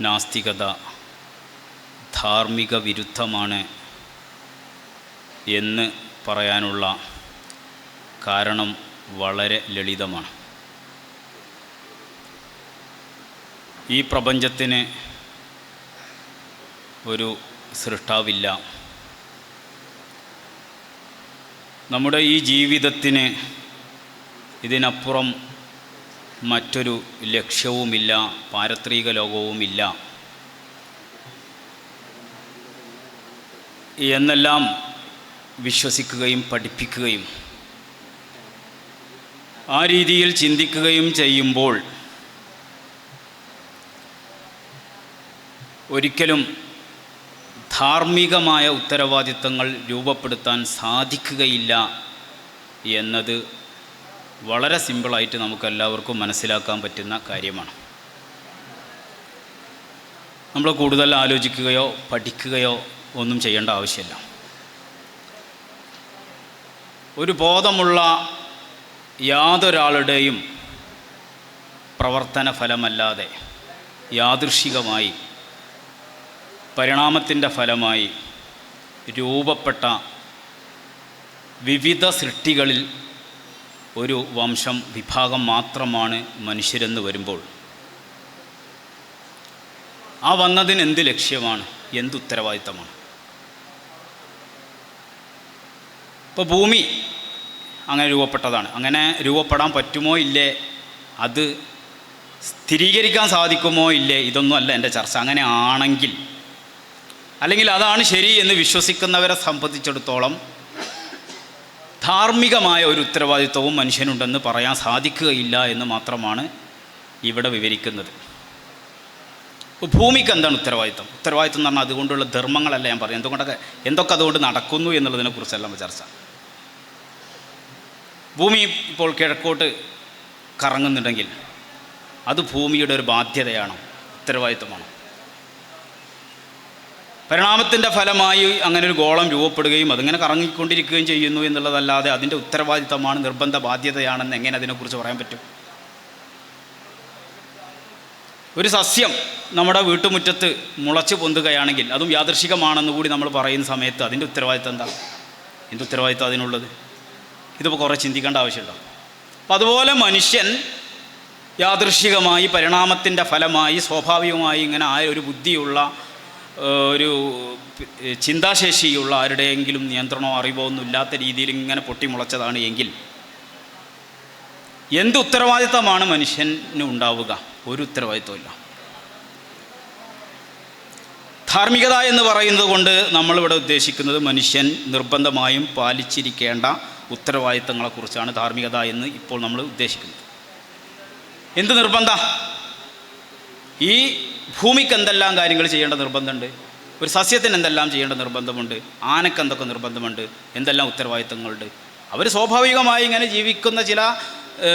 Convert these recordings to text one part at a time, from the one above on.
നാസ്തികത ധാർമ്മിക വിരുദ്ധമാണ് എന്ന് പറയാനുള്ള കാരണം വളരെ ലളിതമാണ്. ഈ പ്രപഞ്ചത്തിന് ഒരു സൃഷ്ടാവില്ല. നമ്മുടെ ഈ ജീവിതത്തിന് ഇതിനപ്പുറം മറ്റൊരു ലക്ഷ്യവുമില്ല പാരത്രിക ലോകവുമില്ല. എന്നെല്ലാം വിശ്വസിക്കുകയും പഠിപ്പിക്കുകയും ആ രീതിയിൽ ചിന്തിക്കുകയും ചെയ്യുമ്പോൾ ഒരിക്കലും ധാർമ്മികമായ ഉത്തരവാദിത്തങ്ങൾ രൂപപ്പെടുത്താൻ സാധിക്കുകയില്ല എന്നത് വളരെ സിമ്പിളായിട്ട് നമുക്കെല്ലാവർക്കും മനസ്സിലാക്കാൻ പറ്റുന്ന കാര്യമാണ്. നമ്മൾ കൂടുതൽ ആലോചിക്കുകയോ പഠിക്കുകയോ ഒന്നും ചെയ്യേണ്ട ആവശ്യമില്ല. ഒരു ബോധമുള്ള യാതൊരാളുടെയും പ്രവർത്തന ഫലമല്ലാതെ യാദൃശികമായി പരിണാമത്തിന്റെ ഫലമായി രൂപപ്പെട്ട വിവിധ സൃഷ്ടികളിൽ ഒരു വംശം വിഭാഗം മാത്രമാണ് മനുഷ്യരെന്ന് വരുമ്പോൾ. ആ വന്നതിന് എന്ത് ലക്ഷ്യമാണ്? എന്ത് ഉത്തരവാദിത്തമാണ്? ഇപ്പോൾ ഭൂമി അങ്ങനെ രൂപപ്പെട്ടതാണ്. അങ്ങനെ രൂപപ്പെടാൻ പറ്റുമോ ഇല്ലേ? അത് സ്ഥിരീകരിക്കാൻ സാധിക്കുമോ ഇല്ലേ? ഇതൊന്നും അല്ല എന്റെ ചർച്ച. അങ്ങനെ ആണെങ്കിൽ. അല്ലെങ്കിൽ അതാണ് ശരി എന്ന് വിശ്വസിക്കുന്നവരെ സംബന്ധിച്ചിടത്തോളം ധാർമ്മികമായ ഒരു ഉത്തരവാദിത്വവും മനുഷ്യനുണ്ടെന്ന് പറയാൻ സാധിക്കുകയില്ല എന്ന് മാത്രമാണ് ഇവിടെ വിവരിക്കുന്നത്. ഭൂമിക്ക് എന്താണ് ഉത്തരവാദിത്വം? ഉത്തരവാദിത്വം എന്ന് പറഞ്ഞാൽ അതുകൊണ്ടുള്ള ധർമ്മങ്ങളല്ല ഞാൻ പറയും എന്തുകൊണ്ടൊക്കെ എന്തൊക്കെ അതുകൊണ്ട് നടക്കുന്നു എന്നുള്ളതിനെക്കുറിച്ചല്ല നമ്മൾ ചർച്ച. ഭൂമി ഇപ്പോൾ കിഴക്കോട്ട് കറങ്ങുന്നുണ്ടെങ്കിൽ അത് ഭൂമിയുടെ ഒരു ബാധ്യതയാണോ? ഉത്തരവാദിത്വമാണ്? പരിണാമത്തിന്റെ ഫലമായി അങ്ങനെ ഒരു ഗോളം രൂപപ്പെടുകയും അതിങ്ങനെ കറങ്ങിക്കൊണ്ടിരിക്കുകയും ചെയ്യുന്നു എന്നുള്ളതല്ലാതെ അതിന്റെ ഉത്തരവാദിത്തമാണ് നിർബന്ധ ബാധ്യതയാണെന്ന് എങ്ങനെ അതിനെക്കുറിച്ച് പറയാൻ പറ്റും? ഒരു സസ്യം നമ്മുടെ വീട്ടുമുറ്റത്ത് മുളച്ച് പൊന്തുകയാണെങ്കിൽ അതും യാദൃശികമാണെന്ന് കൂടി നമ്മൾ പറയുന്ന സമയത്ത് അതിന്റെ ഉത്തരവാദിത്തം എന്താ? എന്ത് ഉത്തരവാദിത്തം അതിനുള്ളത്? ഇതിപ്പോൾ കുറേ ചിന്തിക്കേണ്ട ആവശ്യമുണ്ടോ? അപ്പം അതുപോലെ മനുഷ്യൻ യാദൃശികമായി പരിണാമത്തിന്റെ ഫലമായി സ്വാഭാവികമായി ഇങ്ങനെ ആയ ഒരു ബുദ്ധിയുള്ള ഒരു ചിന്താശേഷിയുള്ള ആരുടെയെങ്കിലും നിയന്ത്രണമോ അറിവോ ഒന്നും ഇല്ലാത്ത രീതിയിൽ ഇങ്ങനെ പൊട്ടിമുളച്ചതാണ് എങ്കിൽ എന്ത് ഉത്തരവാദിത്തമാണ് മനുഷ്യന് ഉണ്ടാവുക? ഒരു ഉത്തരവാദിത്വമില്ല. ധാർമ്മികത എന്ന് പറയുന്നത് കൊണ്ട് നമ്മളിവിടെ ഉദ്ദേശിക്കുന്നത് മനുഷ്യൻ നിർബന്ധമായും പാലിച്ചിരിക്കേണ്ട ഉത്തരവാദിത്തങ്ങളെക്കുറിച്ചാണ് ധാർമ്മികത എന്ന് ഇപ്പോൾ നമ്മൾ ഉദ്ദേശിക്കുന്നത്. എന്ത് നിർബന്ധ? ഈ ഭൂമിക്ക് എന്തെല്ലാം കാര്യങ്ങൾ ചെയ്യേണ്ട നിർബന്ധമുണ്ട്? ഒരു സസ്യത്തിന് എന്തെല്ലാം ചെയ്യേണ്ട നിർബന്ധമുണ്ട്? ആനക്ക് എന്തൊക്കെ നിർബന്ധമുണ്ട്? എന്തെല്ലാം ഉത്തരവാദിത്തങ്ങളുണ്ട്? അവർ സ്വാഭാവികമായി ഇങ്ങനെ ജീവിക്കുന്ന ചില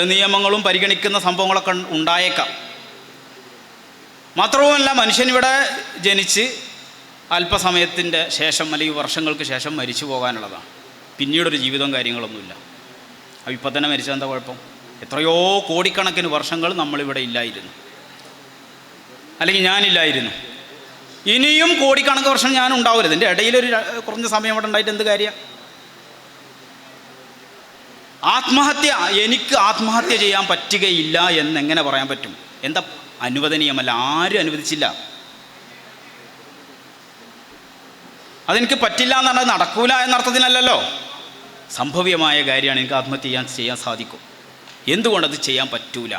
നിയമങ്ങളും പരിഗണിക്കുന്ന സംഭവങ്ങളൊക്കെ ഉണ്ടായേക്കാം. മാത്രവുമല്ല മനുഷ്യനിവിടെ ജനിച്ച് അല്പസമയത്തിന്റെ ശേഷം അല്ലെങ്കിൽ വർഷങ്ങൾക്ക് ശേഷം മരിച്ചു പോകാനുള്ളതാണ്. പിന്നീടൊരു ജീവിതവും കാര്യങ്ങളൊന്നുമില്ല. അപ്പോൾ ഇപ്പം തന്നെ മരിച്ചാൽ എന്താ കുഴപ്പം? എത്രയോ കോടിക്കണക്കിന് വർഷങ്ങൾ നമ്മളിവിടെ ഇല്ലായിരുന്നു. അല്ലെങ്കിൽ ഞാനില്ലായിരുന്നു. ഇനിയും കോടിക്കണക്ക് വർഷം ഞാൻ ഉണ്ടാവരുത് എന്റെ ഇടയിലൊരു കുറഞ്ഞ സമയം ഇവിടെ ഉണ്ടായിട്ട് എന്ത് കാര്യം? ആത്മഹത്യ എനിക്ക് ആത്മഹത്യ ചെയ്യാൻ പറ്റുകയില്ല എന്ന് എങ്ങനെ പറയാൻ പറ്റും? എന്താ അനുവദനീയമല്ല? ആരും അനുവദിച്ചില്ല. അതെനിക്ക് പറ്റില്ല എന്ന് പറഞ്ഞാൽ നടക്കൂല എന്നർത്ഥത്തിനല്ലല്ലോ സംഭവ്യമായ കാര്യമാണ് എനിക്ക് ആത്മഹത്യ ചെയ്യാൻ ചെയ്യാൻ സാധിക്കും. എന്തുകൊണ്ടത് ചെയ്യാൻ പറ്റൂല?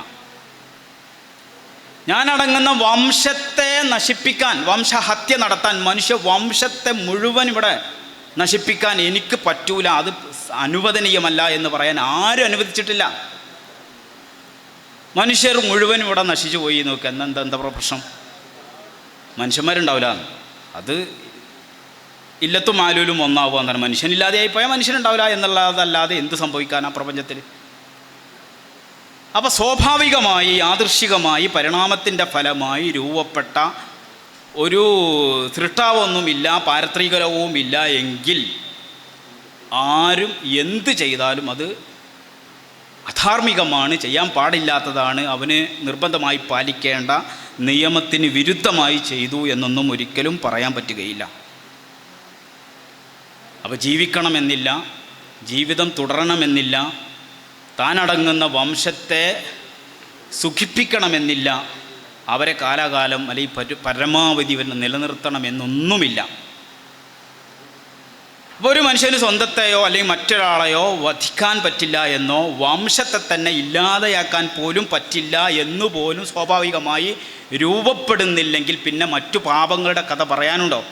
ഞാനടങ്ങുന്ന വംശത്തെ നശിപ്പിക്കാൻ വംശഹത്യ നടത്താൻ മനുഷ്യ വംശത്തെ മുഴുവൻ ഇവിടെ നശിപ്പിക്കാൻ എനിക്ക് പറ്റൂല. അത് അനുവദനീയമല്ല എന്ന് പറയാൻ ആരും അനുവദിച്ചിട്ടില്ല. മനുഷ്യർ മുഴുവൻ ഇവിടെ നശിച്ചു പോയി. നോക്ക് എന്നെന്താ എന്താ പ്രശ്നം? മനുഷ്യന്മാരുണ്ടാവില്ല. അത് ഇല്ലത്തും ആലൂലും ഒന്നാവുക എന്നാണ് മനുഷ്യനില്ലാതെയായി പോയാൽ മനുഷ്യനുണ്ടാവില്ല എന്നുള്ളതല്ലാതെ എന്ത് സംഭവിക്കാൻ ആ പ്രപഞ്ചത്തിൽ? അപ്പോൾ സ്വാഭാവികമായി യാദൃശികമായി പരിണാമത്തിന്റെ ഫലമായി രൂപപ്പെട്ട ഒരു സൃഷ്ടാവൊന്നുമില്ല പാരത്രികരവുമില്ല എങ്കിൽ ആരും എന്ത് ചെയ്താലും അത് അധാർമികമാണ് ചെയ്യാൻ പാടില്ലാത്തതാണ് അവന് നിർബന്ധമായി പാലിക്കേണ്ട നിയമത്തിന് വിരുദ്ധമായി ചെയ്തു എന്നൊന്നും ഒരിക്കലും പറയാൻ പറ്റുകയില്ല. അപ്പോൾ ജീവിക്കണമെന്നില്ല ജീവിതം തുടരണമെന്നില്ല താനടങ്ങുന്ന വംശത്തെ സുഖിപ്പിക്കണമെന്നില്ല. അവരെ കാലാകാലം അല്ലെങ്കിൽ പരു പരമാവധി വരെ നിലനിർത്തണമെന്നൊന്നുമില്ല. അപ്പോൾ ഒരു മനുഷ്യന് സ്വന്തത്തെയോ അല്ലെങ്കിൽ മറ്റൊരാളെയോ വധിക്കാൻ പറ്റില്ല എന്നോ വംശത്തെ തന്നെ ഇല്ലാതെയാക്കാൻ പോലും പറ്റില്ല എന്നു പോലും സ്വാഭാവികമായി രൂപപ്പെടുന്നില്ലെങ്കിൽ പിന്നെ മറ്റു പാപങ്ങളുടെ കഥ പറയാനുണ്ടോ?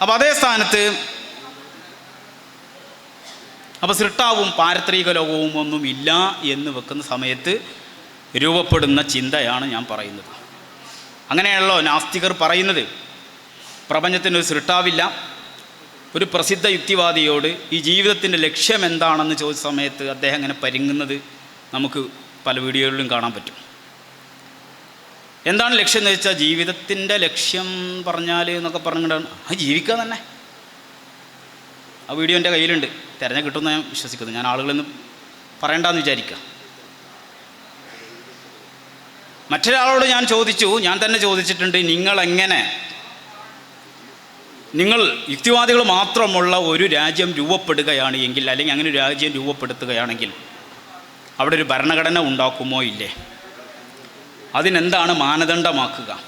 അപ്പം അതേ സ്ഥാനത്ത് അപ്പോൾ സൃഷ്ടാവും പാരത്രിക ലോകവും ഒന്നും ഇല്ല എന്ന് വെക്കുന്ന സമയത്ത് രൂപപ്പെടുന്ന ചിന്തയാണ് ഞാൻ പറയുന്നത്. അങ്ങനെയാണല്ലോ നാസ്തികർ പറയുന്നത്. പ്രപഞ്ചത്തിനൊരു സൃഷ്ടാവില്ല. ഒരു പ്രസിദ്ധ യുക്തിവാദിയോട് ഈ ജീവിതത്തിന്റെ ലക്ഷ്യം എന്താണെന്ന് ചോദിച്ച സമയത്ത് അദ്ദേഹം അങ്ങനെ പരിങ്ങുന്നത് നമുക്ക് പല വീഡിയോകളിലും കാണാൻ പറ്റും. എന്താണ് ലക്ഷ്യം എന്ന് വെച്ചാൽ ജീവിതത്തിന്റെ ലക്ഷ്യം പറഞ്ഞാൽ എന്നൊക്കെ പറഞ്ഞിട്ടാണ്. ആ ജീവിക്കുക തന്നെ. ആ വീഡിയോ എന്റെ കയ്യിലുണ്ട്. തിരഞ്ഞ കിട്ടുമെന്ന് ഞാൻ വിശ്വസിക്കുന്നു. ഞാൻ ആളുകളൊന്നും പറയണ്ടെന്ന് വിചാരിക്കുക. മറ്റൊരാളോട് ഞാൻ ചോദിച്ചു. ഞാൻ തന്നെ ചോദിച്ചിട്ടുണ്ട് നിങ്ങൾ എങ്ങനെ നിങ്ങൾ യുക്തിവാദികൾ മാത്രമുള്ള ഒരു രാജ്യം രൂപപ്പെടുകയാണ് എങ്കിൽ അല്ലെങ്കിൽ അങ്ങനെ ഒരു രാജ്യം രൂപപ്പെടുത്തുകയാണെങ്കിൽ അവിടെ ഒരു ഭരണഘടന ഉണ്ടാക്കുമോ ഇല്ലേ? അതിനെന്താണ് മാനദണ്ഡമാക്കുക?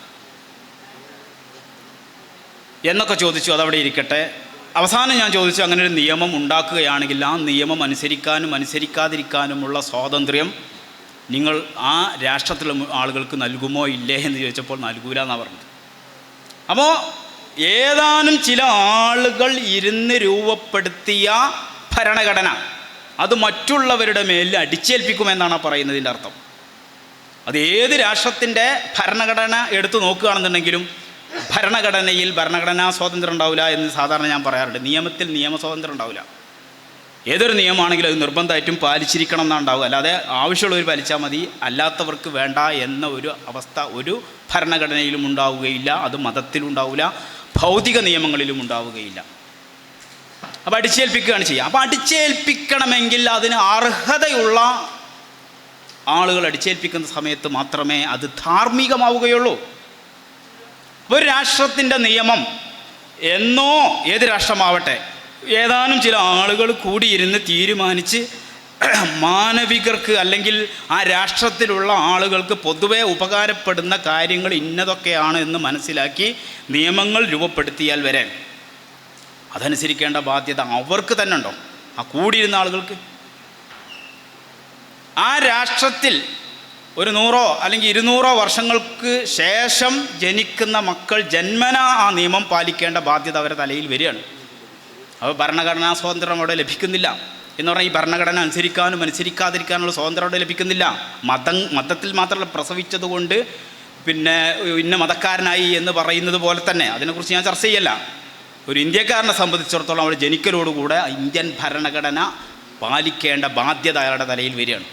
എന്നൊക്കെ ചോദിച്ചു അതവിടെ ഇരിക്കട്ടെ. അവസാനം ഞാൻ ചോദിച്ചു അങ്ങനെ ഒരു നിയമം ഉണ്ടാക്കുകയാണെങ്കിൽ ആ നിയമം അനുസരിക്കാനും അനുസരിക്കാതിരിക്കാനുമുള്ള സ്വാതന്ത്ര്യം നിങ്ങൾ ആ രാഷ്ട്രത്തിലെ ആളുകൾക്ക് നൽകുമോ ഇല്ലേ എന്ന് ചോദിച്ചപ്പോൾ നൽകൂല എന്നാണ് പറഞ്ഞത്. അപ്പോൾ ഏതാനും ചില ആളുകൾ ഇരുന്ന് രൂപപ്പെടുത്തിയ ഭരണഘടന അത് മറ്റുള്ളവരുടെ മേലിൽ അടിച്ചേൽപ്പിക്കുമെന്നാണ് പറയുന്നതിന്റെ അർത്ഥം. അത് ഏത് രാഷ്ട്രത്തിന്റെ ഭരണഘടന എടുത്തു നോക്കുകയാണെന്നുണ്ടെങ്കിലും ഭരണഘടനയിൽ ഭരണഘടനാ സ്വാതന്ത്ര്യം ഉണ്ടാവില്ല എന്ന് സാധാരണ ഞാൻ പറയാറുണ്ട്. നിയമത്തിൽ നിയമ സ്വാതന്ത്ര്യം ഉണ്ടാവില്ല. ഏതൊരു നിയമമാണെങ്കിലും അത് നിർബന്ധമായിട്ടും പാലിച്ചിരിക്കണം എന്നാണ് ഉണ്ടാവുക. അല്ലാതെ ആവശ്യമുള്ളവർ പാലിച്ചാൽ മതി അല്ലാത്തവർക്ക് വേണ്ട എന്ന ഒരു അവസ്ഥ ഒരു ഭരണഘടനയിലും ഉണ്ടാവുകയില്ല അത് മതത്തിലും ഉണ്ടാവില്ല ഭൗതിക നിയമങ്ങളിലും ഉണ്ടാവുകയില്ല. അപ്പോൾ അടിച്ചേൽപ്പിക്കുകയാണ് ചെയ്യുക. അപ്പോൾ അടിച്ചേൽപ്പിക്കണമെങ്കിൽ അതിന് അർഹതയുള്ള ആളുകൾ അടിച്ചേൽപ്പിക്കുന്ന സമയത്ത് മാത്രമേ അത് ധാർമ്മികമാവുകയുള്ളൂ. ഒരു രാഷ്ട്രത്തിന്റെ നിയമം എന്നോ ഏത് രാഷ്ട്രമാവട്ടെ ഏതാനും ചില ആളുകൾ കൂടിയിരുന്ന് തീരുമാനിച്ച് മാനവികർക്ക് അല്ലെങ്കിൽ ആ രാഷ്ട്രത്തിലുള്ള ആളുകൾക്ക് പൊതുവെ ഉപകാരപ്പെടുന്ന കാര്യങ്ങൾ ഇന്നതൊക്കെയാണ് എന്ന് മനസ്സിലാക്കി നിയമങ്ങൾ രൂപപ്പെടുത്തിയാൽ വരെ. അതനുസരിക്കേണ്ട ബാധ്യത അവർക്ക് തന്നെ ഉണ്ടോ? ആ കൂടിയിരുന്ന ആളുകൾക്ക്? ആ രാഷ്ട്രത്തിൽ ഒരു നൂറോ അല്ലെങ്കിൽ ഇരുന്നൂറോ വർഷങ്ങൾക്ക് ശേഷം ജനിക്കുന്ന മക്കൾ ജന്മന ആ നിയമം പാലിക്കേണ്ട ബാധ്യത അവരുടെ തലയിൽ വരികയാണ്. അപ്പോൾ ഭരണഘടനാ സ്വാതന്ത്ര്യം അവിടെ ലഭിക്കുന്നില്ല. എന്ന് പറഞ്ഞാൽ ഈ ഭരണഘടന അനുസരിക്കാനും അനുസരിക്കാതിരിക്കാനുള്ള സ്വാതന്ത്ര്യം അവിടെ ലഭിക്കുന്നില്ല. മതം മതത്തിൽ മാത്രമല്ല പ്രസവിച്ചതുകൊണ്ട് പിന്നെ ഇന്ന മതക്കാരനായി എന്ന് പറയുന്നത് പോലെ തന്നെ അതിനെക്കുറിച്ച് ഞാൻ ചർച്ച ചെയ്യല്ല. ഒരു ഇന്ത്യക്കാരനെ സംബന്ധിച്ചിടത്തോളം അവിടെ ജനിക്കലോടുകൂടെ ഇന്ത്യൻ ഭരണഘടന പാലിക്കേണ്ട ബാധ്യത അയാളുടെ തലയിൽ വരികയാണ്.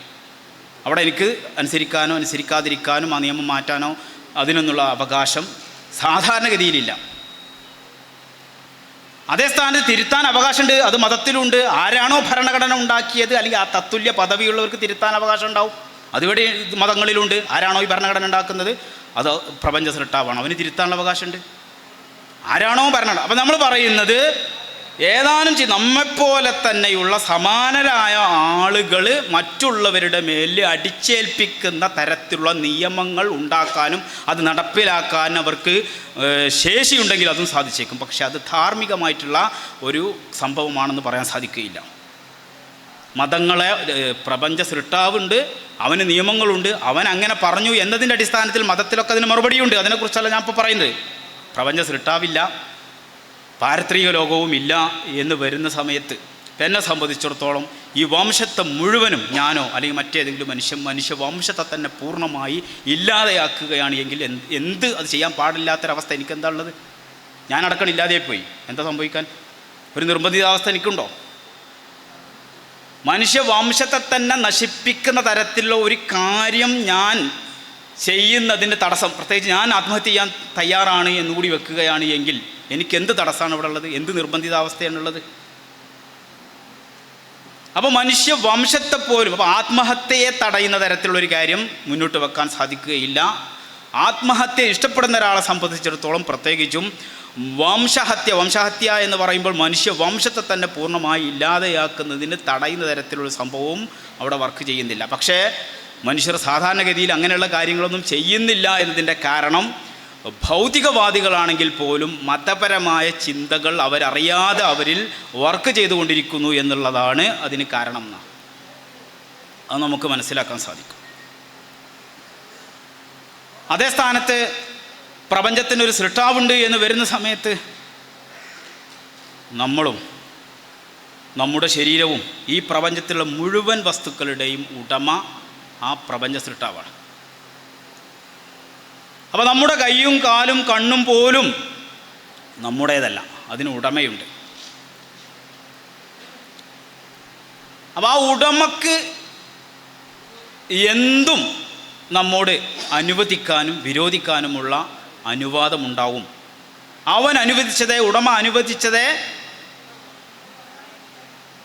അവിടെ എനിക്ക് അനുസരിക്കാനോ അനുസരിക്കാതിരിക്കാനോ ആ നിയമം മാറ്റാനോ അതിനൊന്നുള്ള അവകാശം സാധാരണഗതിയിലില്ല. അതേ സ്ഥാനത്ത് തിരുത്താൻ അവകാശമുണ്ട് അത് മതത്തിലുണ്ട്. ആരാണോ ഭരണഘടന ഉണ്ടാക്കിയത് അല്ലെങ്കിൽ ആ തത്തുല്യ പദവിയുള്ളവർക്ക് തിരുത്താൻ അവകാശം ഉണ്ടാവും. അതിവിടെ മതങ്ങളിലുണ്ട് ആരാണോ ഈ ഭരണഘടന ഉണ്ടാക്കുന്നത് അത് പ്രപഞ്ച സൃഷ്ടാവാണ്. അവന് തിരുത്താനുള്ള അവകാശമുണ്ട്. ആരാണോ ഭരണഘടന. അപ്പം നമ്മൾ പറയുന്നത് ഏതാനും നമ്മെപ്പോലെ തന്നെയുള്ള സമാനരായ ആളുകൾ മറ്റുള്ളവരുടെ മേലിൽ അടിച്ചേൽപ്പിക്കുന്ന തരത്തിലുള്ള നിയമങ്ങൾ ഉണ്ടാക്കാനും അത് നടപ്പിലാക്കാനും അവർക്ക് ശേഷിയുണ്ടെങ്കിൽ അതും സാധിച്ചേക്കും. പക്ഷെ അത് ധാർമ്മികമായിട്ടുള്ള ഒരു സംഭവമാണെന്ന് പറയാൻ സാധിക്കുകയില്ല. മതങ്ങളെ പ്രപഞ്ച സൃഷ്ടാവുണ്ട് അവന് നിയമങ്ങളുണ്ട് അവൻ അങ്ങനെ പറഞ്ഞു എന്നതിന്റെ അടിസ്ഥാനത്തിൽ മതത്തിലൊക്കെ അതിന് മറുപടിയുണ്ട്. അതിനെക്കുറിച്ചല്ല ഞാൻ ഇപ്പോൾ പറയുന്നത്. പ്രപഞ്ച സൃഷ്ടാവില്ല. പാരത്രിക ലോകവും ഇല്ല എന്ന് വരുന്ന സമയത്ത് എന്നെ സംബന്ധിച്ചിടത്തോളം ഈ വംശത്തെ മുഴുവനും ഞാനോ അല്ലെങ്കിൽ മറ്റേതെങ്കിലും മനുഷ്യൻ മനുഷ്യ വംശത്തെ തന്നെ പൂർണമായി ഇല്ലാതെയാക്കുകയാണ് എങ്കിൽ എന്ത് അത് ചെയ്യാൻ പാടില്ലാത്തൊരവസ്ഥ എനിക്കെന്താ ഉള്ളത്? ഞാൻ അടക്കം ഇല്ലാതെ പോയി. എന്താ സംഭവിക്കാൻ? ഒരു നിർബന്ധിതാവസ്ഥ എനിക്കുണ്ടോ? മനുഷ്യവംശത്തെ തന്നെ നശിപ്പിക്കുന്ന തരത്തിലുള്ള ഒരു കാര്യം ഞാൻ ചെയ്യുന്നതിന്റെ തടസ്സം പ്രത്യേകിച്ച് ഞാൻ ആത്മഹത്യ ചെയ്യാൻ തയ്യാറാണ് എന്നുകൂടി വെക്കുകയാണ് എങ്കിൽ എനിക്ക് എന്ത് തടസ്സമാണ് ഇവിടെ ഉള്ളത്? എന്ത് നിർബന്ധിതാവസ്ഥയാണുള്ളത്? അപ്പോൾ മനുഷ്യ വംശത്തെ പോലും അപ്പോൾ ആത്മഹത്യയെ തടയുന്ന തരത്തിലുള്ള ഒരു കാര്യം മുന്നോട്ട് വെക്കാൻ സാധിക്കുകയില്ല. ആത്മഹത്യ ഇഷ്ടപ്പെടുന്ന ഒരാളെ സംബന്ധിച്ചിടത്തോളം പ്രത്യേകിച്ചും വംശഹത്യ വംശഹത്യ എന്ന് പറയുമ്പോൾ മനുഷ്യ വംശത്തെ തന്നെ പൂർണമായി ഇല്ലാതെയാക്കുന്നതിന് തടയുന്ന തരത്തിലുള്ള സംഭവവും അവിടെ വർക്ക് ചെയ്യുന്നില്ല. പക്ഷേ മനുഷ്യർ സാധാരണഗതിയിൽ അങ്ങനെയുള്ള കാര്യങ്ങളൊന്നും ചെയ്യുന്നില്ല എന്നതിന്റെ കാരണം ഭൗതികവാദികളാണെങ്കിൽ പോലും മതപരമായ ചിന്തകൾ അവരറിയാതെ അവരിൽ വർക്ക് ചെയ്തുകൊണ്ടിരിക്കുന്നു എന്നുള്ളതാണ് അതിന് കാരണം എന്നാണ് അത് നമുക്ക് മനസ്സിലാക്കാൻ സാധിക്കും. അതേ സ്ഥാനത്ത് പ്രപഞ്ചത്തിനൊരു സൃഷ്ടാവുണ്ട് എന്ന് വരുന്ന സമയത്ത് നമ്മളും നമ്മുടെ ശരീരവും ഈ പ്രപഞ്ചത്തിലുള്ള മുഴുവൻ വസ്തുക്കളുടെയും ഉടമ ആ പ്രപഞ്ച സൃഷ്ടാവാണ്. അപ്പോൾ നമ്മുടെ കൈയും കാലും കണ്ണും പോലും നമ്മുടേതല്ല. അതിന് ഉടമയുണ്ട്. അപ്പോൾ ആ ഉടമക്ക് എന്തും നമ്മോട് അനുവദിക്കാനും വിരോധിക്കാനുമുള്ള അനുവാദമുണ്ടാവും. അവൻ അനുവദിച്ചതേ ഉടമ അനുവദിച്ചതേ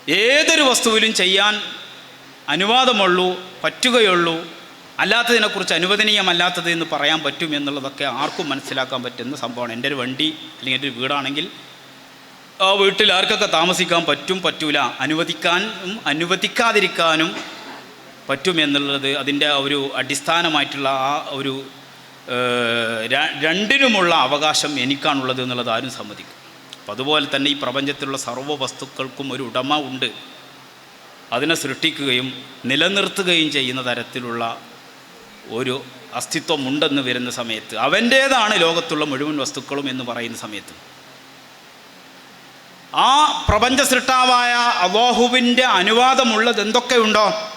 ഏതൊരു വസ്തുവിലും ചെയ്യാൻ അനുവാദമുള്ളൂ പറ്റുകയുള്ളൂ അല്ലാത്തതിനെക്കുറിച്ച് അനുവദനീയമല്ലാത്തത് എന്ന് പറയാൻ പറ്റും എന്നുള്ളതൊക്കെ ആർക്കും മനസ്സിലാക്കാൻ പറ്റുന്ന സംഭവമാണ്. എന്റെ ഒരു വണ്ടി അല്ലെങ്കിൽ എന്റെ ഒരു വീടാണെങ്കിൽ ആ വീട്ടിൽ ആർക്കൊക്കെ താമസിക്കാൻ പറ്റും പറ്റൂല. അനുവദിക്കാനും അനുവദിക്കാതിരിക്കാനും പറ്റും എന്നുള്ളത് അതിന്റെ ഒരു അടിസ്ഥാനമായിട്ടുള്ള ആ ഒരു രണ്ടിനുമുള്ള അവകാശം എനിക്കാണുള്ളത് എന്നുള്ളത് ആരും സമ്മതിക്കും. അപ്പം അതുപോലെ തന്നെ ഈ പ്രപഞ്ചത്തിലുള്ള സർവ വസ്തുക്കൾക്കും ഒരു ഉടമ ഉണ്ട്. അതിനെ സൃഷ്ടിക്കുകയും നിലനിർത്തുകയും ചെയ്യുന്ന തരത്തിലുള്ള ഒരു അസ്തിത്വമുണ്ടെന്ന് വരുന്ന സമയത്ത് അവന്റേതാണ് ലോകത്തുള്ള മുഴുവൻ വസ്തുക്കളും എന്ന് പറയുന്ന സമയത്ത്. ആ പ്രപഞ്ച സൃഷ്ടാവായ അള്ളാഹുവിന്റെ അനുവാദമുള്ളത് എന്തൊക്കെയുണ്ടോ?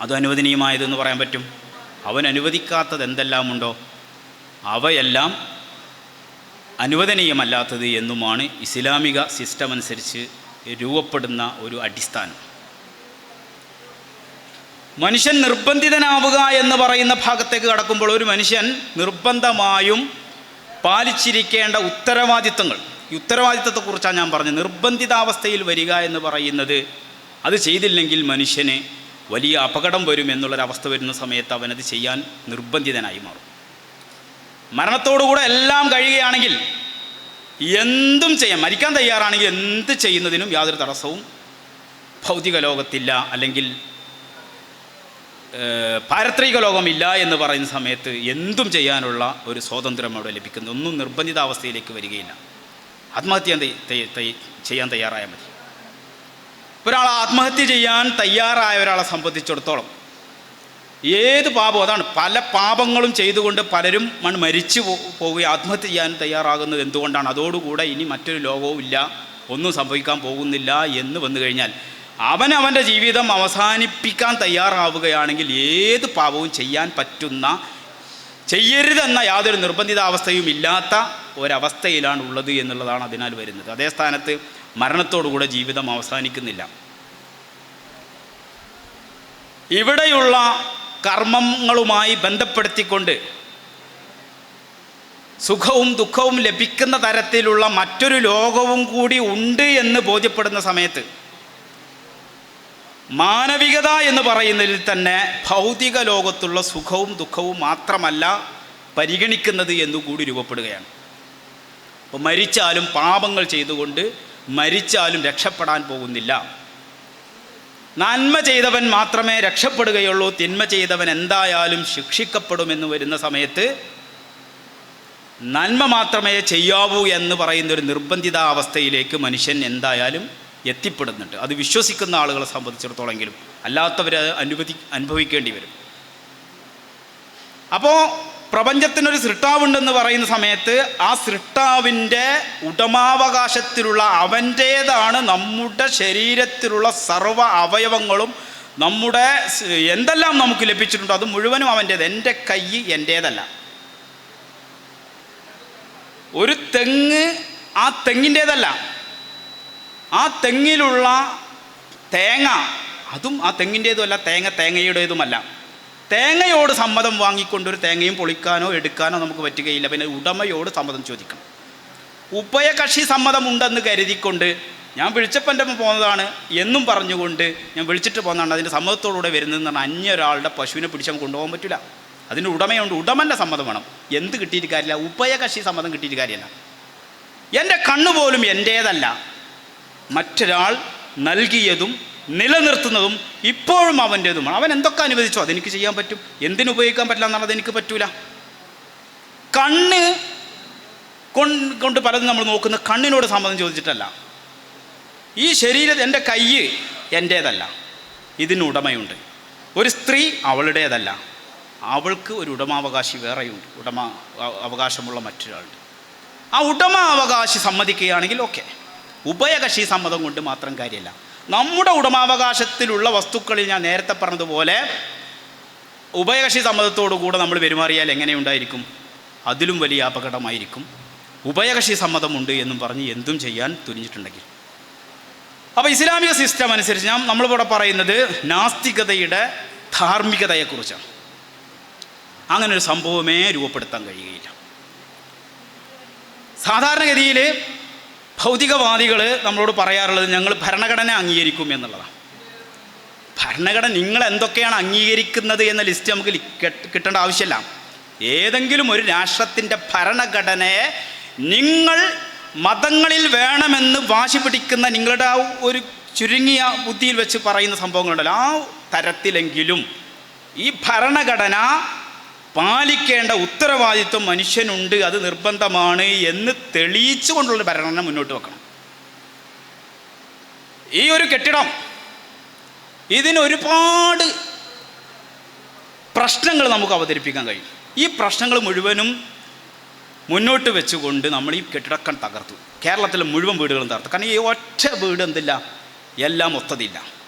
അത് അനുവദനീയമായതെന്ന് പറയാൻ പറ്റും. അവൻ അനുവദിക്കാത്തത് എന്തെല്ലാം ഉണ്ടോ അവയെല്ലാം അനുവദനീയമല്ലാത്തത് എന്നുമാണ് ഇസ്ലാമിക സിസ്റ്റം അനുസരിച്ച് രൂപപ്പെടുന്ന ഒരു അടിസ്ഥാനം. മനുഷ്യൻ നിർബന്ധിതനാവുക എന്ന് പറയുന്ന ഭാഗത്തേക്ക് കടക്കുമ്പോൾ ഒരു മനുഷ്യൻ നിർബന്ധമായും പാലിച്ചിരിക്കേണ്ട ഉത്തരവാദിത്തങ്ങൾ ഈ ഉത്തരവാദിത്തത്തെക്കുറിച്ചാണ് ഞാൻ പറഞ്ഞത്. നിർബന്ധിതാവസ്ഥയിൽ വരിക എന്ന് പറയുന്നത് അത് ചെയ്തില്ലെങ്കിൽ മനുഷ്യന് വലിയ അപകടം വരും എന്നുള്ളൊരവസ്ഥ വരുന്ന സമയത്ത് അവനത് ചെയ്യാൻ നിർബന്ധിതനായി മാറും. മരണത്തോടുകൂടെ എല്ലാം കഴിയുകയാണെങ്കിൽ എന്തും ചെയ്യാം. മരിക്കാൻ തയ്യാറാണെങ്കിൽ എന്ത് ചെയ്യുന്നതിനും യാതൊരു തടസ്സവും ഭൗതിക ലോകത്തില്ല. അല്ലെങ്കിൽ പാരത്രിക ലോകമില്ല എന്ന് പറയുന്ന സമയത്ത് എന്തും ചെയ്യാനുള്ള ഒരു സ്വാതന്ത്ര്യം അവിടെ ലഭിക്കുന്നു. ഒന്നും നിർബന്ധിതാവസ്ഥയിലേക്ക് വരികയില്ല. ആത്മഹത്യ ചെയ്യാൻ തയ്യാറായാൽ മതി. ഒരാൾ ആത്മഹത്യ ചെയ്യാൻ തയ്യാറായ ഒരാളെ സംബന്ധിച്ചിടത്തോളം ഏത് പാപം അതാണ്. പല പാപങ്ങളും ചെയ്തുകൊണ്ട് പലരും മൺ മരിച്ചു പോവുകയും ആത്മഹത്യ ചെയ്യാൻ തയ്യാറാകുന്നത് എന്തുകൊണ്ടാണ്? അതോടുകൂടെ ഇനി മറ്റൊരു ലോകവും ഇല്ല. ഒന്നും സംഭവിക്കാൻ പോകുന്നില്ല എന്ന് വന്നു കഴിഞ്ഞാൽ അവൻ അവന്റെ ജീവിതം അവസാനിപ്പിക്കാൻ തയ്യാറാവുകയാണെങ്കിൽ ഏത് പാപവും ചെയ്യാൻ പറ്റുന്ന ചെയ്യരുതെന്ന യാതൊരു നിർബന്ധിത നിർബന്ധിതാവസ്ഥയും ഇല്ലാത്ത ഒരവസ്ഥയിലാണ് ഉള്ളത് എന്നുള്ളതാണ് അതിനാൽ വരുന്നത്. അതേ സ്ഥാനത്ത് മരണത്തോടുകൂടെ ജീവിതം അവസാനിക്കുന്നില്ല. ഇവിടെയുള്ള കർമ്മങ്ങളുമായി ബന്ധപ്പെടുത്തിക്കൊണ്ട് സുഖവും ദുഃഖവും ലഭിക്കുന്ന തരത്തിലുള്ള മറ്റൊരു ലോകവും കൂടി ഉണ്ട് എന്ന് ബോധ്യപ്പെടുന്ന സമയത്ത് മാനവികത എന്ന് പറയുന്നതിൽ തന്നെ ഭൗതിക ലോകത്തുള്ള സുഖവും ദുഃഖവും മാത്രമല്ല പരിഗണിക്കുന്നത് എന്നുകൂടി രൂപപ്പെടുകയാണ്. അപ്പോൾ മരിച്ചാലും പാപങ്ങൾ ചെയ്തുകൊണ്ട് മരിച്ചാലും രക്ഷപ്പെടാൻ പോകുന്നില്ല. നന്മ ചെയ്തവൻ മാത്രമേ രക്ഷപ്പെടുകയുള്ളൂ. തിന്മ ചെയ്തവൻ എന്തായാലും ശിക്ഷിക്കപ്പെടുമെന്ന് വരുന്ന സമയത്ത് നന്മ മാത്രമേ ചെയ്യാവൂ എന്ന് പറയുന്ന ഒരു നിർബന്ധിത അവസ്ഥയിലേക്ക് മനുഷ്യൻ എന്തായാലും എത്തിപ്പെടുന്നുണ്ട്. അത് വിശ്വസിക്കുന്ന ആളുകളെ സംബന്ധിച്ചിടത്തോളമെങ്കിലും അല്ലാത്തവർ അനുവദി അനുഭവിക്കേണ്ടി വരും. അപ്പോൾ പ്രപഞ്ചത്തിനൊരു സൃഷ്ടാവുണ്ടെന്ന് പറയുന്ന സമയത്ത് ആ സൃഷ്ടാവിന്റെ ഉടമാവകാശത്തിലുള്ള അവന്റേതാണ് നമ്മുടെ ശരീരത്തിലുള്ള സർവ അവയവങ്ങളും നമ്മുടെ എന്തെല്ലാം നമുക്ക് ലഭിച്ചിട്ടുണ്ടോ അത് മുഴുവനും അവന്റേത്. എന്റെ കൈ എന്റേതല്ല. ഒരു തെങ്ങ് ആ തെങ്ങിന്റേതല്ല. ആ തെങ്ങിലുള്ള തേങ്ങ അതും ആ തെങ്ങിന്റേതുമല്ല തേങ്ങ തേങ്ങയുടേതുമല്ല. തേങ്ങയോട് സമ്മതം വാങ്ങിക്കൊണ്ടൊരു തേങ്ങയും പൊളിക്കാനോ എടുക്കാനോ നമുക്ക് പറ്റുകയില്ല. പിന്നെ ഉടമയോട് സമ്മതം ചോദിക്കണം. ഉഭയകക്ഷി സമ്മതമുണ്ടെന്ന് കരുതിക്കൊണ്ട് ഞാൻ വിളിച്ചപ്പന്റെ പോകുന്നതാണ് എന്നും പറഞ്ഞുകൊണ്ട് ഞാൻ വിളിച്ചിട്ട് പോകുന്നതാണ് അതിന്റെ സമ്മതത്തോടുകൂടെ വരുന്നതെന്ന് പറഞ്ഞാൽ അന്യ ഒരാളുടെ പശുവിനെ പിടിച്ച് നമുക്ക് കൊണ്ടുപോകാൻ പറ്റില്ല. അതിന് ഉടമയുണ്ട്. ഉടമന്റെ സമ്മതം വേണം. എന്ത് കിട്ടിയിട്ട് കാര്യമില്ല. ഉഭയകക്ഷി സമ്മതം കിട്ടിയിട്ട് കാര്യമല്ല. എന്റെ കണ്ണു പോലും എന്റേതല്ല. മറ്റൊരാൾ നൽകിയതും നിലനിർത്തുന്നതും ഇപ്പോഴും അവന്റേതുമാണ്. അവൻ എന്തൊക്കെ അനുവദിച്ചോ അതെനിക്ക് ചെയ്യാൻ പറ്റും. എന്തിനു ഉപയോഗിക്കാൻ പറ്റില്ല എന്നുള്ളത് എനിക്ക് പറ്റൂല. കണ്ണ് കൊണ്ട് പലതും നമ്മൾ നോക്കുന്ന കണ്ണിനോട് സമ്മതം ചോദിച്ചിട്ടല്ല. ഈ ശരീരം എന്റെ കൈ എന്റേതല്ല. ഇതിന് ഉടമയുണ്ട്. ഒരു സ്ത്രീ അവളുടേതല്ല. അവൾക്ക് ഒരു ഉടമാവകാശി വേറെയുണ്ട്. ഉടമ അവകാശമുള്ള മറ്റൊരാളുണ്ട്. ആ ഉടമാവകാശി സമ്മതിക്കുകയാണെങ്കിൽ ഓക്കെ. ഉഭയകക്ഷി സമ്മതം കൊണ്ട് മാത്രം കാര്യമല്ല. നമ്മുടെ ഉടമാവകാശത്തിലുള്ള വസ്തുക്കളിൽ ഞാൻ നേരത്തെ പറഞ്ഞതുപോലെ ഉഭയകക്ഷി സമ്മതത്തോടു കൂടെ നമ്മൾ പെരുമാറിയാൽ എങ്ങനെയുണ്ടായിരിക്കും അതിലും വലിയ അപകടമായിരിക്കും. ഉഭയകക്ഷി സമ്മതമുണ്ട് എന്നും പറഞ്ഞ് എന്തും ചെയ്യാൻ തുനിഞ്ഞിട്ടുണ്ടെങ്കിൽ. അപ്പോൾ ഇസ്ലാമിക സിസ്റ്റം അനുസരിച്ച് ഞാൻ നമ്മളിവിടെ പറയുന്നത് നാസ്തികതയുടെ ധാർമ്മികതയെക്കുറിച്ചാണ്. അങ്ങനെ ഒരു സംഭവമേ രൂപപ്പെടുത്താൻ കഴിയുകയില്ല. സാധാരണഗതിയിൽ ഭൗതികവാദികൾ നമ്മളോട് പറയാറുള്ളത് ഞങ്ങൾ ഭരണഘടന അംഗീകരിക്കും എന്നുള്ളതാണ്. ഭരണഘടന നിങ്ങൾ എന്തൊക്കെയാണ് അംഗീകരിക്കുന്നത് എന്ന ലിസ്റ്റ് നമുക്ക് കിട്ടേണ്ട ആവശ്യമില്ല. ഏതെങ്കിലും ഒരു രാഷ്ട്രത്തിന്റെ ഭരണഘടനയെ നിങ്ങൾ മതങ്ങളിൽ വേണമെന്ന് വാശി പിടിക്കുന്ന നിങ്ങളുടെ ആ ഒരു ചുരുങ്ങിയ ബുദ്ധിയിൽ വെച്ച് പറയുന്ന സംഭവങ്ങളുണ്ടല്ലോ. ആ തരത്തിലെങ്കിലും ഈ ഭരണഘടന പാലിക്കേണ്ട ഉത്തരവാദിത്വം മനുഷ്യനുണ്ട് അത് നിർബന്ധമാണ് എന്ന് തെളിയിച്ചുകൊണ്ടുള്ള ഭരണഘടന മുന്നോട്ട് വെക്കണം. ഈ ഒരു കെട്ടിടം ഇതിന് ഒരുപാട് പ്രശ്നങ്ങൾ നമുക്ക് അവതരിപ്പിക്കാൻ കഴിയും. ഈ പ്രശ്നങ്ങൾ മുഴുവനും മുന്നോട്ട് വെച്ചുകൊണ്ട് നമ്മൾ ഈ കെട്ടിടക്കം തകർത്തു. കേരളത്തിലെ മുഴുവൻ വീടുകളും തകർത്തു. കാരണം ഈ ഒറ്റ വീട് എന്തില്ല? എല്ലാം ഒത്തതില്ല.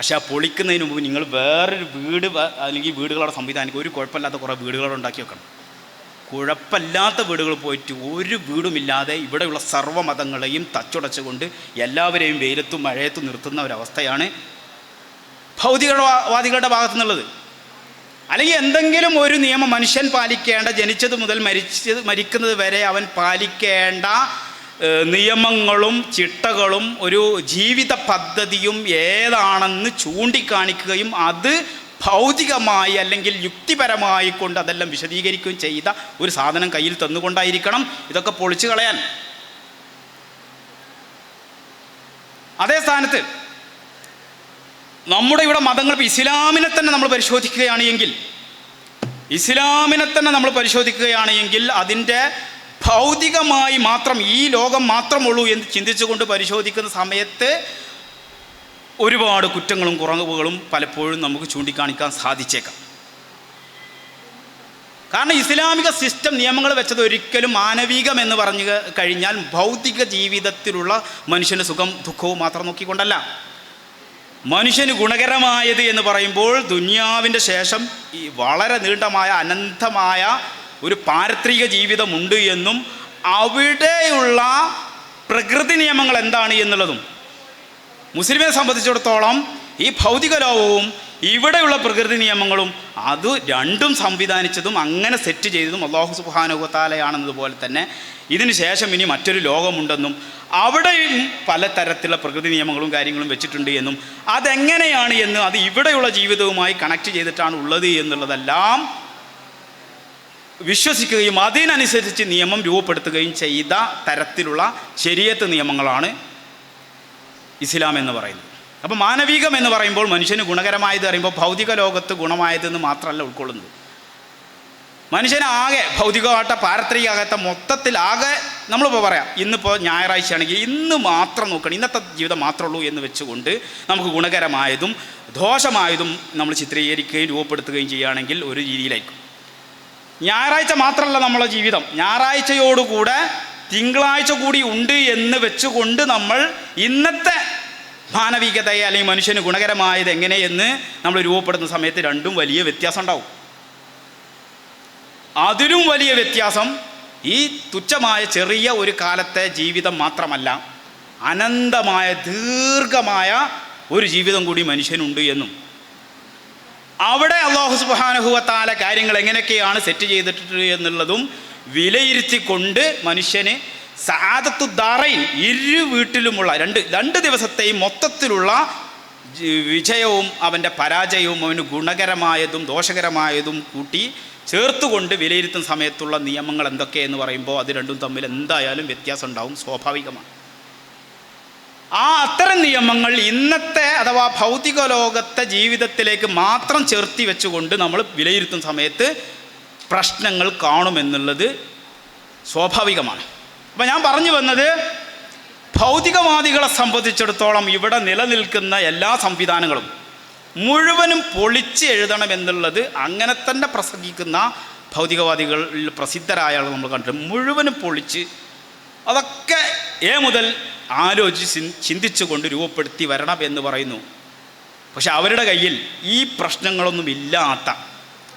പക്ഷേ ആ പൊളിക്കുന്നതിന് മുമ്പ് നിങ്ങൾ വേറൊരു വീട് അല്ലെങ്കിൽ വീടുകളുടെ സംവിധാനം ഒരു കുഴപ്പമില്ലാത്ത കുറേ വീടുകളോട് ഉണ്ടാക്കി വെക്കണം. കുഴപ്പമില്ലാത്ത വീടുകൾ പോയിട്ട് ഒരു വീടുമില്ലാതെ ഇവിടെയുള്ള സർവമതങ്ങളെയും തച്ചുടച്ചുകൊണ്ട് എല്ലാവരെയും വെയിലത്തും മഴയത്തും നിർത്തുന്ന ഒരവസ്ഥയാണ് ഭൗതികവാദികളുടെ ഭാഗത്തു നിന്നുള്ളത് അല്ലെങ്കിൽ എന്തെങ്കിലും ഒരു നിയമം മനുഷ്യൻ പാലിക്കേണ്ട ജനിച്ചത് മുതൽ മരിച്ചത് മരിക്കുന്നത് വരെ അവൻ പാലിക്കേണ്ട നിയമങ്ങളും ചിട്ടകളും ഒരു ജീവിത പദ്ധതിയും ഏതാണെന്ന് ചൂണ്ടിക്കാണിക്കുകയും അത് ഭൗതികമായി അല്ലെങ്കിൽ യുക്തിപരമായി കൊണ്ട് അതെല്ലാം വിശദീകരിക്കുകയും ചെയ്ത ഒരു സാധനം കയ്യിൽ തന്നുകൊണ്ടായിരിക്കണം ഇതൊക്കെ പൊളിച്ചു കളയാൻ. അതേ സ്ഥാനത്ത് നമ്മുടെ ഇവിടെ മതങ്ങൾ ഇസ്ലാമിനെ തന്നെ നമ്മൾ പരിശോധിക്കുകയാണ് എങ്കിൽ ഇസ്ലാമിനെ തന്നെ നമ്മൾ പരിശോധിക്കുകയാണ് എങ്കിൽ അതിന്റെ ഭൗതികമായി മാത്രം ഈ ലോകം മാത്രമുള്ളൂ എന്ന് ചിന്തിച്ചുകൊണ്ട് പരിശോധിക്കുന്ന സമയത്ത് ഒരുപാട് കുറ്റങ്ങളും കുറവുകളും പലപ്പോഴും നമുക്ക് ചൂണ്ടിക്കാണിക്കാൻ സാധിച്ചേക്കാം. കാരണം ഇസ്ലാമിക സിസ്റ്റം നിയമങ്ങൾ വെച്ചത് ഒരിക്കലും മാനവികം എന്ന് പറഞ്ഞു കഴിഞ്ഞാൽ ഭൗതിക ജീവിതത്തിലുള്ള മനുഷ്യന് സുഖം ദുഃഖവും മാത്രം നോക്കിക്കൊണ്ടല്ല. മനുഷ്യന് ഗുണകരമായത് എന്ന് പറയുമ്പോൾ ദുനിയാവിന്റെ ശേഷം ഈ വളരെ നീണ്ടമായ അനന്തമായ ഒരു പാരത്രിക ജീവിതമുണ്ട് എന്നും അവിടെയുള്ള പ്രകൃതി നിയമങ്ങൾ എന്താണ് എന്നുള്ളതും. മുസ്ലിമെ സംബന്ധിച്ചിടത്തോളം ഈ ഭൗതിക ലോകവും ഇവിടെയുള്ള പ്രകൃതി നിയമങ്ങളും അത് രണ്ടും സംവിധാനിച്ചതും അങ്ങനെ സെറ്റ് ചെയ്തതും അള്ളാഹു സുഹാനുഹത്താലയാണെന്നതുപോലെ തന്നെ ഇതിന് ശേഷം ഇനി മറ്റൊരു ലോകമുണ്ടെന്നും അവിടെയും പലതരത്തിലുള്ള പ്രകൃതി നിയമങ്ങളും കാര്യങ്ങളും വെച്ചിട്ടുണ്ട് എന്നും അതെങ്ങനെയാണ് എന്ന് അത് ഇവിടെയുള്ള ജീവിതവുമായി കണക്ട് ചെയ്തിട്ടാണ് ഉള്ളത് എന്നുള്ളതെല്ലാം വിശ്വസിക്കുകയും അതിനനുസരിച്ച് നിയമം രൂപപ്പെടുത്തുകയും ചെയ്ത തരത്തിലുള്ള ശരിയത്ത് നിയമങ്ങളാണ് ഇസ്ലാം എന്ന് പറയുന്നത്. അപ്പോൾ മാനവികം എന്ന് പറയുമ്പോൾ മനുഷ്യന് ഗുണകരമായത് പറയുമ്പോൾ ഭൗതിക ലോകത്ത് ഗുണമായതെന്ന് മാത്രമല്ല ഉൾക്കൊള്ളുന്നത്. മനുഷ്യനാകെ ഭൗതികമാകട്ടെ പാരത്രികമാകട്ടെ മൊത്തത്തിൽ ആകെ നമ്മളിപ്പോൾ പറയാം ഇന്നിപ്പോൾ ഞായറാഴ്ചയാണെങ്കിൽ ഇന്ന് മാത്രം നോക്കണം ഇന്നത്തെ ജീവിതം മാത്രമേ ഉള്ളൂ എന്ന് വെച്ചുകൊണ്ട് നമുക്ക് ഗുണകരമായതും ദോഷമായതും നമ്മൾ ചിത്രീകരിക്കുകയും രൂപപ്പെടുത്തുകയും ചെയ്യുകയാണെങ്കിൽ ഒരു രീതിയിലായിരിക്കും. ഞായറാഴ്ച മാത്രമല്ല നമ്മളെ ജീവിതം. ഞായറാഴ്ചയോടുകൂടെ തിങ്കളാഴ്ച കൂടി ഉണ്ട് എന്ന് വെച്ചുകൊണ്ട് നമ്മൾ ഇന്നത്തെ മാനവികതയെ അല്ലെങ്കിൽ മനുഷ്യന് ഗുണകരമായത് എങ്ങനെയെന്ന് നമ്മൾ രൂപപ്പെടുന്ന സമയത്ത് രണ്ടും വലിയ വ്യത്യാസം ഉണ്ടാവും. അതിലും വലിയ വ്യത്യാസം ഈ തുച്ഛമായ ചെറിയ ഒരു കാലത്തെ ജീവിതം മാത്രമല്ല അനന്തമായ ദീർഘമായ ഒരു ജീവിതം കൂടി മനുഷ്യനുണ്ട് എന്നും. അവിടെ അള്ളാഹു സുബാനഹുവത്താല കാര്യങ്ങൾ എങ്ങനെയൊക്കെയാണ് സെറ്റ് ചെയ്തിട്ട് എന്നുള്ളതും വിലയിരുത്തിക്കൊണ്ട് മനുഷ്യന് സാദത്തു ദാറൈൻ ഇരു വീട്ടിലുമുള്ള രണ്ട് രണ്ട് ദിവസത്തെയും മൊത്തത്തിലുള്ള വിജയവും അവന്റെ പരാജയവും അവന് ഗുണകരമായതും ദോഷകരമായതും കൂട്ടി ചേർത്തുകൊണ്ട് വിലയിരുത്തുന്ന സമയത്തുള്ള നിയമങ്ങൾ എന്തൊക്കെയെന്ന് പറയുമ്പോൾ അത് രണ്ടും തമ്മിൽ എന്തായാലും വ്യത്യാസം ഉണ്ടാവും. സ്വാഭാവികമാണ്. ആ അത്തരം നിയമങ്ങൾ ഇന്നത്തെ അഥവാ ഭൗതിക ലോകത്തെ ജീവിതത്തിലേക്ക് മാത്രം ചേർത്തി വെച്ചുകൊണ്ട് നമ്മൾ വിലയിരുത്തുന്ന സമയത്ത് പ്രശ്നങ്ങൾ കാണുമെന്നുള്ളത് സ്വാഭാവികമാണ്. അപ്പം ഞാൻ പറഞ്ഞു വന്നത് ഭൗതികവാദികളെ സംബന്ധിച്ചിടത്തോളം ഇവിടെ നിലനിൽക്കുന്ന എല്ലാ സംവിധാനങ്ങളും മുഴുവനും പൊളിച്ച് എഴുതണമെന്നുള്ളത് അങ്ങനെ തന്നെ പ്രസംഗിക്കുന്ന ഭൗതികവാദികളിൽ പ്രസിദ്ധരായ ആളുകൾ നമ്മൾ കണ്ടിട്ടുണ്ട്. മുഴുവനും പൊളിച്ച് അതൊക്കെ എ മുതൽ ആലോചിച്ച് ചിന്തിച്ചുകൊണ്ട് രൂപപ്പെടുത്തി വരണം എന്ന് പറയുന്നു. പക്ഷെ അവരുടെ കയ്യിൽ ഈ പ്രശ്നങ്ങളൊന്നും ഇല്ലാത്ത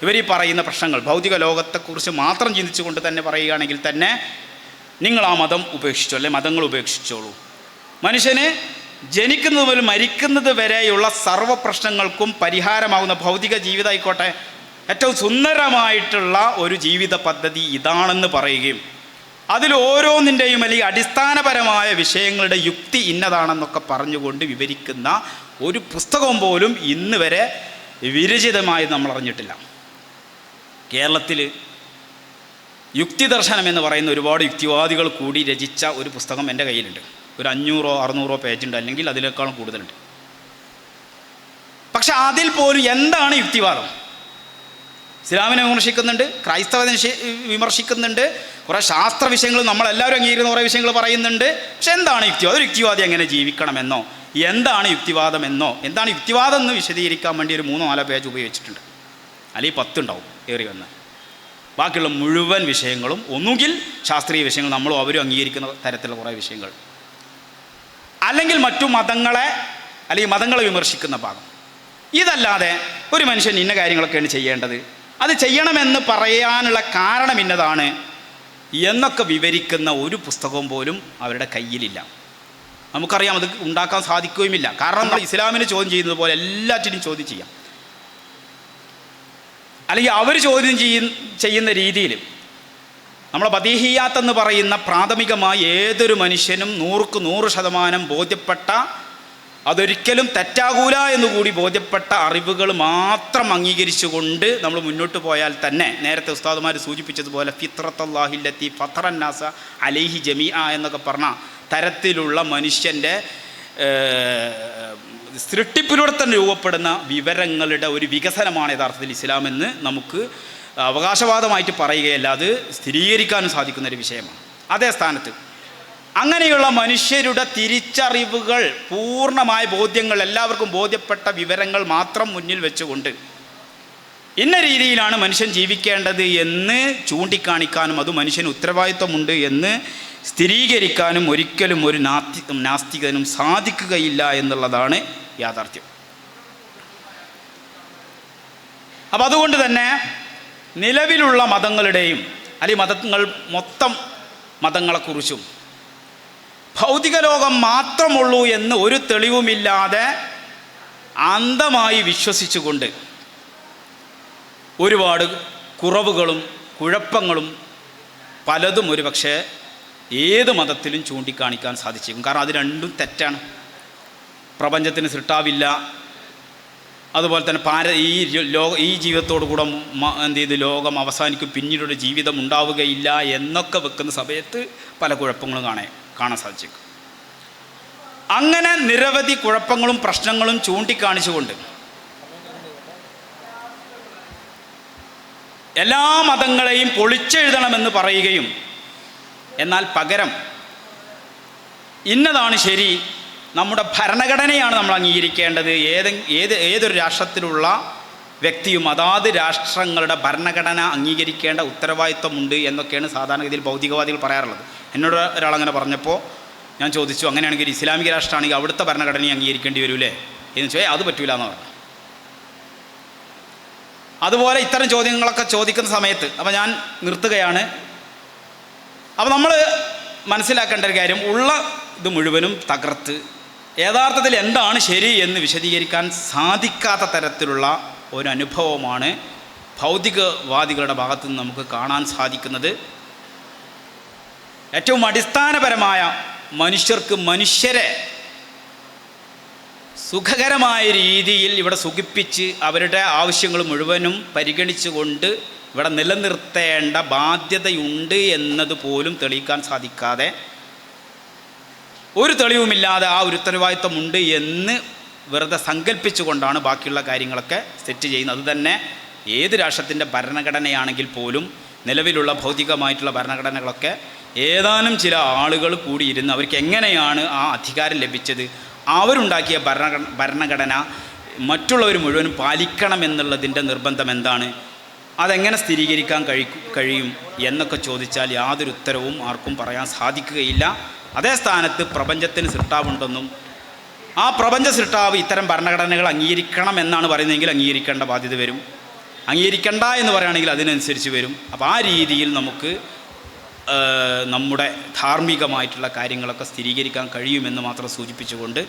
ഇവർ ഈ പറയുന്ന പ്രശ്നങ്ങൾ ഭൗതിക ലോകത്തെക്കുറിച്ച് മാത്രം ചിന്തിച്ചുകൊണ്ട് തന്നെ പറയുകയാണെങ്കിൽ തന്നെ നിങ്ങൾ ആ മതം ഉപേക്ഷിച്ചോ അല്ലെ മതങ്ങൾ ഉപേക്ഷിച്ചോളൂ. മനുഷ്യന് ജനിക്കുന്നത് മുതൽ മരിക്കുന്നത് വരെയുള്ള സർവ പ്രശ്നങ്ങൾക്കും പരിഹാരമാകുന്ന ഭൗതിക ജീവിതമായിക്കോട്ടെ ഏറ്റവും സുന്ദരമായിട്ടുള്ള ഒരു ജീവിത പദ്ധതി ഇതാണെന്ന് പറയുകയും അതിൽ ഓരോന്നിന്റെയും അല്ലെങ്കിൽ അടിസ്ഥാനപരമായ വിഷയങ്ങളുടെ യുക്തി ഇന്നതാണെന്നൊക്കെ പറഞ്ഞുകൊണ്ട് വിവരിക്കുന്ന ഒരു പുസ്തകം പോലും ഇന്ന് വരെ വിരചിതമായി നമ്മൾ അറിഞ്ഞിട്ടില്ല. കേരളത്തിൽ യുക്തി ദർശനം എന്ന് പറയുന്ന ഒരുപാട് യുക്തിവാദികൾ കൂടി രചിച്ച ഒരു പുസ്തകം എന്റെ കയ്യിലുണ്ട്. ഒരു അഞ്ഞൂറോ അറുന്നൂറോ പേജുണ്ട് അല്ലെങ്കിൽ അതിനേക്കാളും കൂടുതലുണ്ട്. പക്ഷെ അതിൽ പോലും എന്താണ് യുക്തിവാദം? ഇസ്ലാമിനെ വിമർശിക്കുന്നുണ്ട് ക്രൈസ്തവനെ വിമർശിക്കുന്നുണ്ട് കുറേ ശാസ്ത്ര വിഷയങ്ങൾ നമ്മളെല്ലാവരും അംഗീകരിക്കുന്ന കുറേ വിഷയങ്ങൾ പറയുന്നുണ്ട്. പക്ഷെ എന്താണ് യുക്തിവാദം ഒരു യുക്തിവാദി എങ്ങനെ ജീവിക്കണമെന്നോ എന്താണ് യുക്തിവാദം എന്നോ എന്താണ് യുക്തിവാദം എന്ന് വിശദീകരിക്കാൻ വേണ്ടി ഒരു മൂന്നോ നാലോ പേജ് ഉപയോഗിച്ചിട്ടുണ്ട്. അല്ലെങ്കിൽ പത്തുണ്ടാവും ഏറി വന്ന്. ബാക്കിയുള്ള മുഴുവൻ വിഷയങ്ങളും ഒന്നുകിൽ ശാസ്ത്രീയ വിഷയങ്ങൾ നമ്മളും അവരും അംഗീകരിക്കുന്ന തരത്തിലുള്ള കുറേ വിഷയങ്ങൾ. അല്ലെങ്കിൽ മറ്റു മതങ്ങളെ അല്ലെങ്കിൽ മതങ്ങളെ വിമർശിക്കുന്ന ഭാഗം. ഇതല്ലാതെ ഒരു മനുഷ്യൻ ഇന്ന കാര്യങ്ങളൊക്കെയാണ് ചെയ്യേണ്ടത്? അത് ചെയ്യണമെന്ന് പറയാനുള്ള കാരണം ഇന്നതാണ് എന്നൊക്കെ വിവരിക്കുന്ന ഒരു പുസ്തകവും പോലും അവരുടെ കയ്യിലില്ല. നമുക്കറിയാം അത് ഉണ്ടാക്കാൻ സാധിക്കുകയുമില്ല. കാരണം നമ്മൾ ഇസ്ലാമിന് ചോദ്യം ചെയ്യുന്നത് പോലെ എല്ലാറ്റിനും ചോദ്യം ചെയ്യാം. അല്ലെങ്കിൽ അവർ ചോദ്യം ചെയ്യ ചെയ്യുന്ന രീതിയിൽ നമ്മളെ ബദീഹിയാത്ത് എന്ന് പറയുന്ന പ്രാഥമികമായി ഏതൊരു മനുഷ്യനും നൂറുക്ക് നൂറ് ശതമാനം ബോധ്യപ്പെട്ട അതൊരിക്കലും തെറ്റാകൂല എന്ന് കൂടി ബോധ്യപ്പെട്ട അറിവുകൾ മാത്രം അംഗീകരിച്ചുകൊണ്ട് നമ്മൾ മുന്നോട്ട് പോയാൽ തന്നെ നേരത്തെ ഉസ്താദുമാർ സൂചിപ്പിച്ചതുപോലെ ഫിത്രത്തല്ലാഹില്ലത്തി ഫത്രന്നാസ അലൈഹി ജമീ എന്നൊക്കെ പറഞ്ഞ തരത്തിലുള്ള മനുഷ്യന്റെ സൃഷ്ടിപ്പിലൂടെ തന്നെ രൂപപ്പെടുന്ന വിവരങ്ങളുടെ ഒരു വികസനമാണ് യഥാർത്ഥത്തിൽ ഇസ്ലാം എന്ന് നമുക്ക് അവകാശവാദമായിട്ട് പറയുകയല്ല. അത് സ്ഥിരീകരിക്കാനും സാധിക്കുന്ന ഒരു വിഷയമാണ്. അതേ സ്ഥാനത്ത് അങ്ങനെയുള്ള മനുഷ്യരുടെ തിരിച്ചറിവുകൾ പൂർണമായ ബോധ്യങ്ങൾ എല്ലാവർക്കും ബോധ്യപ്പെട്ട വിവരങ്ങൾ മാത്രം മുന്നിൽ വെച്ചുകൊണ്ട് ഇന്ന രീതിയിലാണ് മനുഷ്യൻ ജീവിക്കേണ്ടത് എന്ന് ചൂണ്ടിക്കാണിക്കാനും അത് മനുഷ്യന് ഉത്തരവാദിത്വമുണ്ട് എന്ന് സ്ഥിരീകരിക്കാനും ഒരിക്കലും ഒരു നാസ്തി നാസ്തികനും സാധിക്കുകയില്ല എന്നുള്ളതാണ് യാഥാർത്ഥ്യം. അപ്പം അതുകൊണ്ട് തന്നെ നിലവിലുള്ള മതങ്ങളുടെയും അല്ലെങ്കിൽ മതങ്ങൾ മൊത്തം മതങ്ങളെക്കുറിച്ചും ഭൗതിക ലോകം മാത്രമുള്ളൂ എന്ന് ഒരു തെളിവുമില്ലാതെ അന്ധമായി വിശ്വസിച്ചുകൊണ്ട് ഒരുപാട് കുറവുകളും കുഴപ്പങ്ങളും പലതും ഒരുപക്ഷെ ഏത് മതത്തിലും ചൂണ്ടിക്കാണിക്കാൻ സാധിച്ചേക്കും. കാരണം അത് രണ്ടും തെറ്റാണ്. പ്രപഞ്ചത്തിന് സൃഷ്ടാവില്ല. അതുപോലെ തന്നെ പാര ഈ ലോക ഈ ജീവിതത്തോടു കൂടെ എന്ത് ചെയ്ത് ലോകം അവസാനിക്കും പിന്നീടൊരു ജീവിതം ഉണ്ടാവുകയില്ല എന്നൊക്കെ വെക്കുന്ന സമയത്ത് പല കുഴപ്പങ്ങളും കാണാൻ കാണാൻ സാധിച്ചേക്കും. അങ്ങനെ നിരവധി കുഴപ്പങ്ങളും പ്രശ്നങ്ങളും ചൂണ്ടിക്കാണിച്ചുകൊണ്ട് എല്ലാ മതങ്ങളെയും പൊളിച്ചെഴുതണമെന്ന് പറയുകയും എന്നാൽ പകരം ഇന്നതാണ് ശരി നമ്മുടെ ഭരണഘടനയാണ് നമ്മൾ അംഗീകരിക്കേണ്ടത്. ഏത് ഏത് ഏതൊരു രാഷ്ട്രത്തിലുള്ള വ്യക്തിയും അതാത് രാഷ്ട്രങ്ങളുടെ ഭരണഘടന അംഗീകരിക്കേണ്ട ഉത്തരവാദിത്വമുണ്ട് എന്നൊക്കെയാണ് സാധാരണഗതിയിൽ ഭൗതികവാദികൾ പറയാറുള്ളത്. എന്നോട് ഒരാളങ്ങനെ പറഞ്ഞപ്പോൾ ഞാൻ ചോദിച്ചു അങ്ങനെയാണെങ്കിൽ ഇസ്ലാമിക രാഷ്ട്രമാണെങ്കിൽ അവിടുത്തെ ഭരണഘടനയെ അംഗീകരിക്കേണ്ടി വരൂലേ? എന്ന് ചോദിച്ചാൽ അത് പറ്റൂല എന്ന് പറഞ്ഞു. അതുപോലെ ഇത്തരം ചോദ്യങ്ങളൊക്കെ ചോദിക്കുന്ന സമയത്ത് അപ്പോൾ ഞാൻ നിർത്തുകയാണ്. അപ്പോൾ നമ്മൾ മനസ്സിലാക്കേണ്ട ഒരു കാര്യം ഉള്ള ഇത് മുഴുവനും തകർത്ത് യഥാർത്ഥത്തിൽ എന്താണ് ശരി എന്ന് വിശദീകരിക്കാൻ സാധിക്കാത്ത തരത്തിലുള്ള ഒരു അനുഭവമാണ് ഭൗതികവാദികളുടെ ഭാഗത്തു നിന്ന് നമുക്ക് കാണാൻ സാധിക്കുന്നത്. ഏറ്റവും അടിസ്ഥാനപരമായ മനുഷ്യർക്ക് മനുഷ്യരെ സുഖകരമായ രീതിയിൽ ഇവിടെ സുഖിപ്പിച്ച് അവരുടെ ആവശ്യങ്ങൾ മുഴുവനും പരിഗണിച്ചുകൊണ്ട് ഇവിടെ നിലനിർത്തേണ്ട ബാധ്യതയുണ്ട് എന്നതുപോലും തെളിയിക്കാൻ സാധിക്കാതെ ഒരു തെളിവുമില്ലാതെ ആ ഒരു ഉത്തരവാദിത്വമുണ്ട് എന്ന് വെറുതെ സങ്കല്പിച്ചുകൊണ്ടാണ് ബാക്കിയുള്ള കാര്യങ്ങളൊക്കെ സെറ്റ് ചെയ്യുന്നത്. അതുതന്നെ ഏത് രാഷ്ട്രത്തിന്റെ ഭരണഘടനയാണെങ്കിൽ പോലും നിലവിലുള്ള ഭൗതികമായിട്ടുള്ള ഭരണഘടനകളൊക്കെ ഏതാനും ചില ആളുകൾ കൂടിയിരുന്ന് അവർക്ക് എങ്ങനെയാണ് ആ അധികാരം ലഭിച്ചത് അവരുണ്ടാക്കിയ ഭരണ ഭരണഘടന മറ്റുള്ളവർ മുഴുവനും പാലിക്കണം എന്നുള്ളതിന്റെ നിർബന്ധം എന്താണ് അതെങ്ങനെ സ്ഥിരീകരിക്കാൻ കഴി കഴിയും എന്നൊക്കെ ചോദിച്ചാൽ യാതൊരു ഉത്തരവും ആർക്കും പറയാൻ സാധിക്കുകയില്ല. അതേ സ്ഥാനത്ത് പ്രപഞ്ചത്തിന് സൃഷ്ടാവുണ്ടെന്നും ആ പ്രപഞ്ച സൃഷ്ടാവ് ഇത്തരം ഭരണഘടനകൾ അംഗീകരിക്കണം എന്നാണ് പറയുന്നതെങ്കിൽ അംഗീകരിക്കേണ്ട ബാധ്യത വരും. അംഗീകരിക്കണ്ട എന്ന് പറയുകയാണെങ്കിൽ അതിനനുസരിച്ച് വരും. അപ്പോൾ ആ രീതിയിൽ നമുക്ക് നമ്മുടെ ധാർമ്മികമായിട്ടുള്ള കാര്യങ്ങളൊക്കെ സ്ഥിരീകരിക്കാൻ കഴിയുമെന്ന് മാത്രം സൂചിപ്പിച്ചുകൊണ്ട്